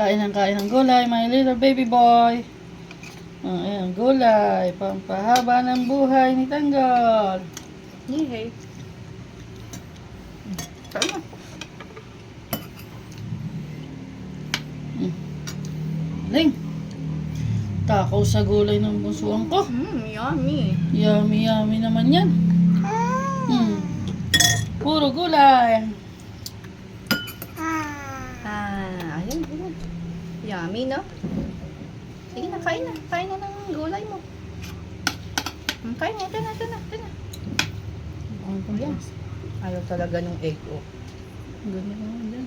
Kain ng kain ng gulay, my little baby boy. Oh, ayan, gulay. Pampahaba ng buhay ni Tanggol. Yehey. Kain na. Ling. Takaw sa gulay ng bunsuan ko. Mmm, yummy. Yummy, yummy naman yan. Hmm. Puro gulay. Yummy, no? Sige na, kain na. Kain na ng gulay mo. Hmm, kain na, ito na, ito na, ito na. Ayan. Ayaw talaga ng egg, oh. Ganyan naman yan.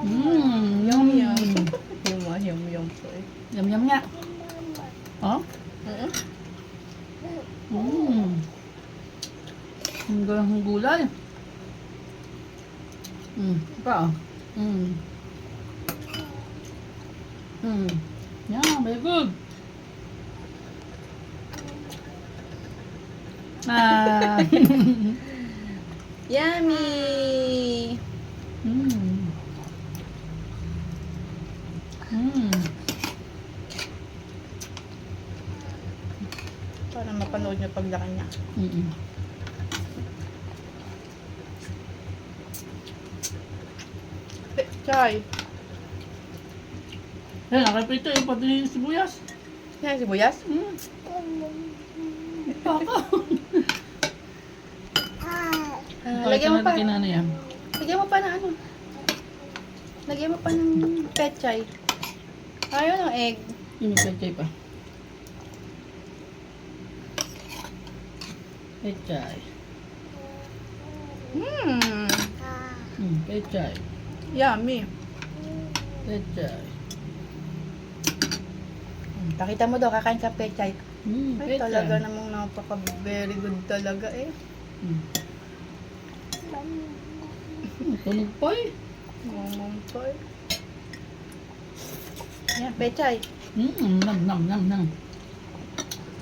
Mmm, Yum, yum, yum. yum. Yum, ah, yum, yum. Eh. Yum, yum nga. Oh? Mm-mm. Mmm. Ang galang ng gulay. Mmm, pa. Mmm. Mmm. Yeah, very good. Ah. Yummy! Mmm. Mmm. Para mapanood niyo paglaki niya. Mm-mm. Eh, Chay. Yan, nakaprito yung pati yung sibuyas. Yan, sibuyas. Mm. Paka. Ah, Lagyan mo pa. Kinana yan. Lagyan mo pa na ano. Lagyan mo pa ng pechay. Ayaw ng egg. Yung pechay pa. Pechay. Hmm. Hmm, pechay. Yummy. Pechay. Pakita mo daw, kakain ka pechay. Hmm, Ay, pechay. talaga namang napaka very good talaga eh. Hmm, tunog pa eh. Mamang toy. Yan, pechay. Hmm, nam, nam, nam, nam.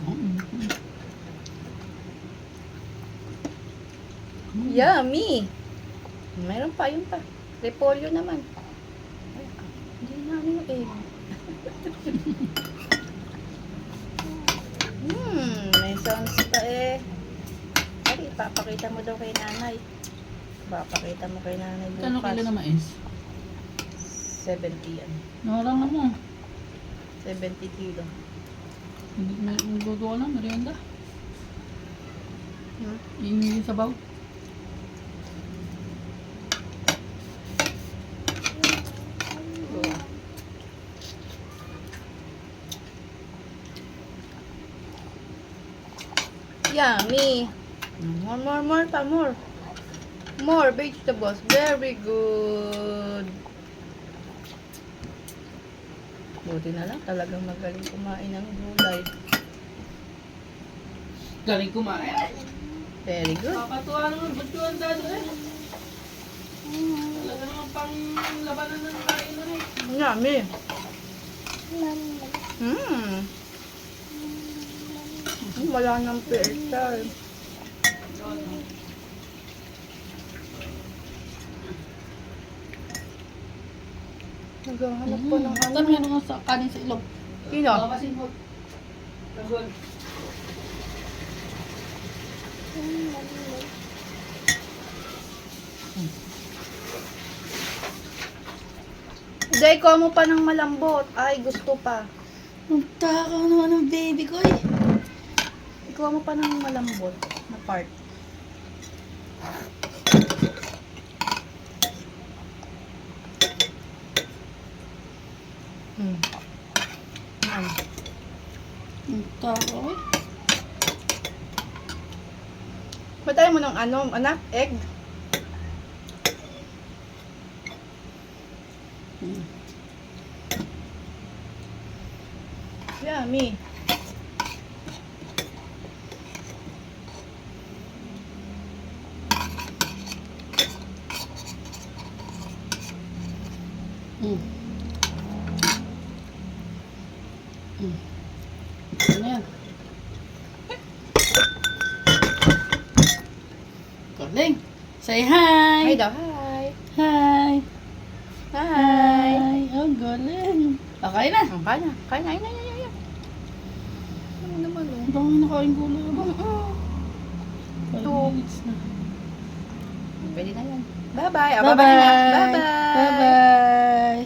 Hmm. Hmm. Yummy! Meron pa, yun pa. Repolyo naman. Ay, hindi namin yung egg. sounds pa eh. Ay, ipapakita mo daw kay nanay. Ipapakita mo kay nanay Kano kilo na mais? 70 yan. Nakarang na mo. 70 kilo. Hindi may magagawa na, merienda. Hmm? Yung sabaw. Yummy! More, more, more pa, more. More vegetables. Very good. Buti na lang talagang magaling kumain ng gulay. Galing kumain. Very good. Nakakatuwa naman, ba't yung andado eh? Talaga naman pang labanan ng kain na eh. Yummy. Mmm. Wala nang pesa. eh. Naghahanap po ng ano. Meron nga sa kanin sa ilong? Sino? Tanggol. Hindi, ikaw mo pa ng malambot. Ay, gusto pa. Ang takaw naman ng baby ko eh. Ikaw mo pa ng malambot na part. Hmm. Yan. Eh. Patay mo ng ano, anak, egg. Hmm. Yummy. Hmm. Ano yan? Say hi. Hi daw, hi. Hi. Hi! Ay, ang galing. Ah, kain na. Ang kain na, kain na, ayun, ayun, ayun, ayun. Ano naman, oh. Ang dami nakain minutes na. Pwede na yan. Bye-bye. Ah, Bye-bye. na. Bye-bye. Bye-bye.